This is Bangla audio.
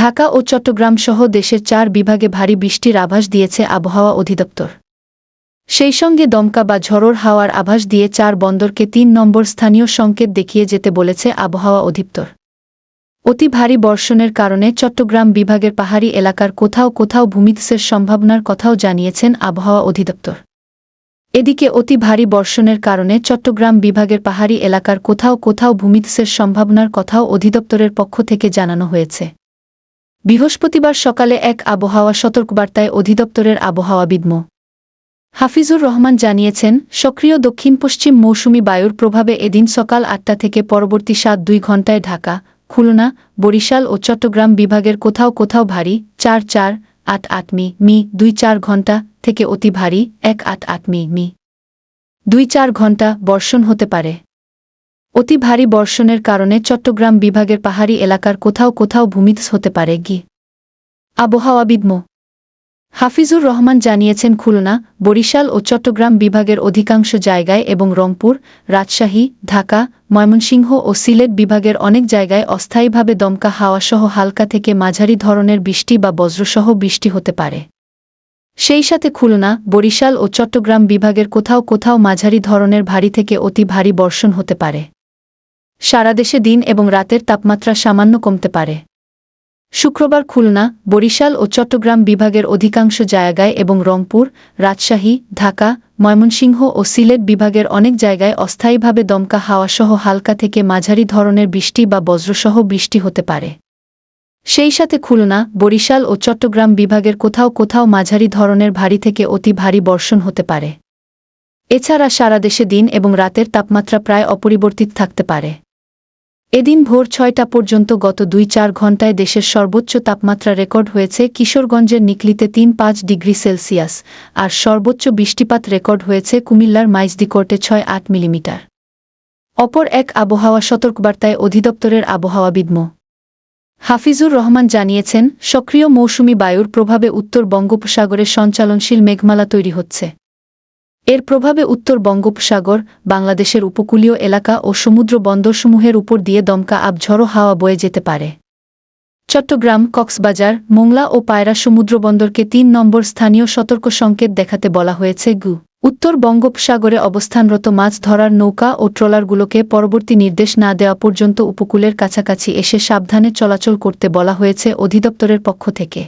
ঢাকা ও চট্টগ্রাম সহ দেশের চার বিভাগে ভারী বৃষ্টির আভাস দিয়েছে আবহাওয়া অধিদপ্তর। সেই সঙ্গে দমকা বা ঝড়োর হাওয়ার আভাস দিয়ে চার বন্দরকে তিন নম্বর স্থানীয় সংকেত দেখিয়ে যেতে বলেছে আবহাওয়া অধিদপ্তর। অতি ভারী বর্ষণের কারণে চট্টগ্রাম বিভাগের পাহাড়ি এলাকার কোথাও কোথাও ভূমিধসের সম্ভাবনার কথাও জানিয়েছেন আবহাওয়া অধিদপ্তর। এদিকে অতি ভারী বর্ষণের কারণে চট্টগ্রাম বিভাগের পাহাড়ি এলাকার কোথাও কোথাও ভূমিধসের সম্ভাবনার কথাও অধিদপ্তরের পক্ষ থেকে জানানো হয়েছে। বৃহস্পতিবার সকালে এক আবহাওয়া সতর্কবার্তায় অধিদপ্তরের আবহাওয়াবিদ মো হাফিজুর রহমান জানিয়েছেন, সক্রিয় দক্ষিণ পশ্চিম মৌসুমি বায়ুর প্রভাবে এদিন সকাল আটটা থেকে পরবর্তী সাত দুই ঘণ্টায় ঢাকা, খুলনা, বরিশাল ও চট্টগ্রাম বিভাগের কোথাও কোথাও ভারী চার চার আট আট মি মি দুই চার ঘণ্টা থেকে অতি ভারী এক আট আট মি মি দুই চার ঘণ্টা বর্ষণ হতে পারে। অতি ভারী বর্ষণের কারণে চট্টগ্রাম বিভাগের পাহাড়ি এলাকার কোথাও কোথাও ভূমিধস হতে পারে গি। আবহাওয়াবিদ মো হাফিজুর রহমান জানিয়েছেন খুলনা, বরিশাল ও চট্টগ্রাম বিভাগের অধিকাংশ জায়গায় এবং রংপুর, রাজশাহী, ঢাকা, ময়মনসিংহ ও সিলেট বিভাগের অনেক জায়গায় অস্থায়ীভাবে দমকা হাওয়াসহ হালকা থেকে মাঝারি ধরনের বৃষ্টি বা বজ্রসহ বৃষ্টি হতে পারে। সেই সাথে খুলনা, বরিশাল ও চট্টগ্রাম বিভাগের কোথাও কোথাও মাঝারি ধরনের ভারী থেকে অতি ভারী বর্ষণ হতে পারে। সারা দেশে দিন এবং রাতের তাপমাত্রা সামান্য কমতে পারে। শুক্রবার খুলনা, বরিশাল ও চট্টগ্রাম বিভাগের অধিকাংশ জায়গায় এবং রংপুর, রাজশাহী, ঢাকা, ময়মনসিংহ ও সিলেট বিভাগের অনেক জায়গায় অস্থায়ীভাবে দমকা হাওয়াসহ হালকা থেকে মাঝারি ধরনের বৃষ্টি বা বজ্রসহ বৃষ্টি হতে পারে। সেই সাথে খুলনা, বরিশাল ও চট্টগ্রাম বিভাগের কোথাও কোথাও মাঝারি ধরনের ভারী থেকে অতি ভারী বর্ষণ হতে পারে। এছাড়া সারা দেশে দিন এবং রাতের তাপমাত্রা প্রায় অপরিবর্তিত থাকতে পারে। এদিন ভোর ছয়টা পর্যন্ত গত দুই চার ঘণ্টায় দেশের সর্বোচ্চ তাপমাত্রা রেকর্ড হয়েছে কিশোরগঞ্জের নিকলিতে তিন পাঁচ ডিগ্রি সেলসিয়াস, আর সর্বোচ্চ বৃষ্টিপাত রেকর্ড হয়েছে কুমিল্লার মাইজদিকোর্টে ছয় আট মিলিমিটার। অপর এক আবহাওয়া সতর্কবার্তায় অধিদপ্তরের আবহাওয়াবিদ মো. হাফিজুর রহমান জানিয়েছেন, সক্রিয় মৌসুমি বায়ুর প্রভাবে উত্তর বঙ্গোপসাগরে সঞ্চালনশীল মেঘমালা তৈরি হচ্ছে। এর প্রভাবে উত্তর বঙ্গোপসাগর, বাংলাদেশের উপকূলীয় এলাকা ও সমুদ্র বন্দরসমূহের উপর দিয়ে দমকা আবঝড়ো হাওয়া বয়ে যেতে পারে। চট্টগ্রাম, কক্সবাজার, মোংলা ও পায়রা সমুদ্র বন্দরকে তিন নম্বর স্থানীয় সতর্ক সংকেত দেখাতে বলা হয়েছে গু। উত্তর বঙ্গোপসাগরে অবস্থানরত মাছ ধরার নৌকা ও ট্রলারগুলোকে পরবর্তী নির্দেশ না দেওয়া পর্যন্ত উপকূলের কাছাকাছি এসে সাবধানে চলাচল করতে বলা হয়েছে অধিদপ্তরের পক্ষ থেকে।